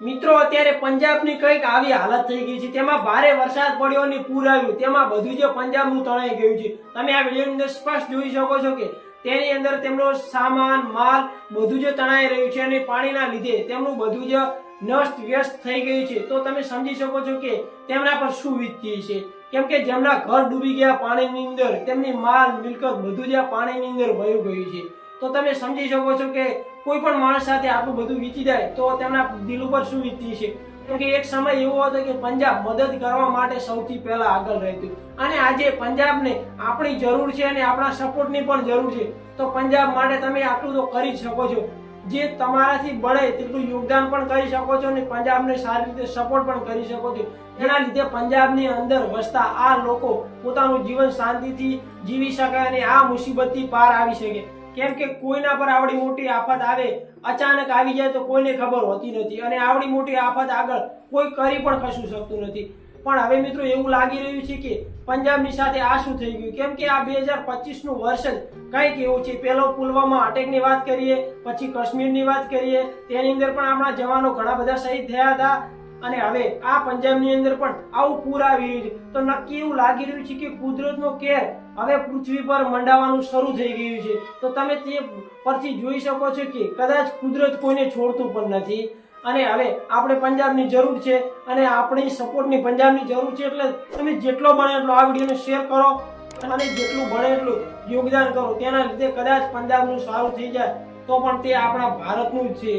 મિત્રો, અત્યારે પંજાબની કંઈક આવી હાલત થઈ ગઈ છે. તેમાં ભારે વરસાદ પડ્યો અને પૂર આવ્યું. તેમાં બધું જે પંજાબનું તણાઈ ગયું છે. તમે આ વિડીયોની અંદર સ્પષ્ટ જોઈ શકો છો કે તેની અંદર તેમનો સામાન, માલ, બધું જે તણાઈ રહ્યું છે અને પાણીના લીધે તેમનું બધું જ નષ્ટ વ્યસ્ત થઈ ગયું છે. તો તમે સમજી શકો છો કે તેમના પર શું વીતતી છે. કેમ કે જેમના ઘર ડૂબી ગયા પાણીની અંદર, તેમની માલ, મિલકત બધું જ આ પાણીની અંદર વયું ગયું છે. તો તમે સમજી શકો છો કે કોઈ પણ માણસ સાથે આટલું બધું વીતી જાય તો તેમના દિલ ઉપર શું વીતી છે? કેમ કે એક સમય એવો હતો કે પંજાબ મદદ કરવા માટે સૌથી પહેલા આગળ રહેતું. અને આજે પંજાબને આપણી જરૂર છે અને આપણા સપોર્ટની પણ જરૂર છે. તો પંજાબ માટે તમે આટલું તો કરી શકો છો. જે તમારાથી બળે તેટલું યોગદાન પણ કરી શકો છો અને પંજાબને સારી રીતે સપોર્ટ પણ કરી શકો છો. એના લીધે પંજાબની અંદર વસતા આ લોકો પોતાનું જીવન શાંતિથી જીવી શકે અને આ મુસીબતથી પાર આવી શકે. કેમ કે કોઈના પર આવડી મોટી આફત આવે, અચાનક આવી જાય તો કોઈને ખબર હોતી નથી અને આવડી મોટી આફત આગળ કોઈ કરી પણ કશું શકતું નથી. પણ હવે મિત્રો એવું લાગી રહ્યું છે કે પંજાબની સાથે આ શું થઈ ગયું? કેમ કે આ બે હજાર પચીસનું વર્ષ જ કંઈક એવું છે. પેલો પુલવામા અટેકની વાત કરીએ, પછી કાશ્મીરની વાત કરીએ, તેની અંદર પણ આપણા જવાનો ઘણા બધા શહીદ થયા હતા. અને હવે આ પંજાબની અંદર પણ આવું પૂર આવી રહ્યું છે. તો નક્કી એવું લાગી રહ્યું છે કે કુદરતનો કેર હવે પૃથ્વી પર મંડાવાનું શરૂ થઈ ગયું છે. તો તમે તે પરથી જોઈ શકો છો કે કદાચ કુદરત કોઈને છોડતું પણ નથી. અને હવે આપણે પંજાબની જરૂર છે અને આપણી સપોર્ટની પંજાબની જરૂર છે એટલે તમે જેટલો બને એટલો આ વિડીયોને શેર કરો અને જેટલું બને એટલું યોગદાન કરો. તેના લીધે કદાચ પંજાબનું સારું થઈ જાય તો પણ તે આપણા ભારતનું જ છે.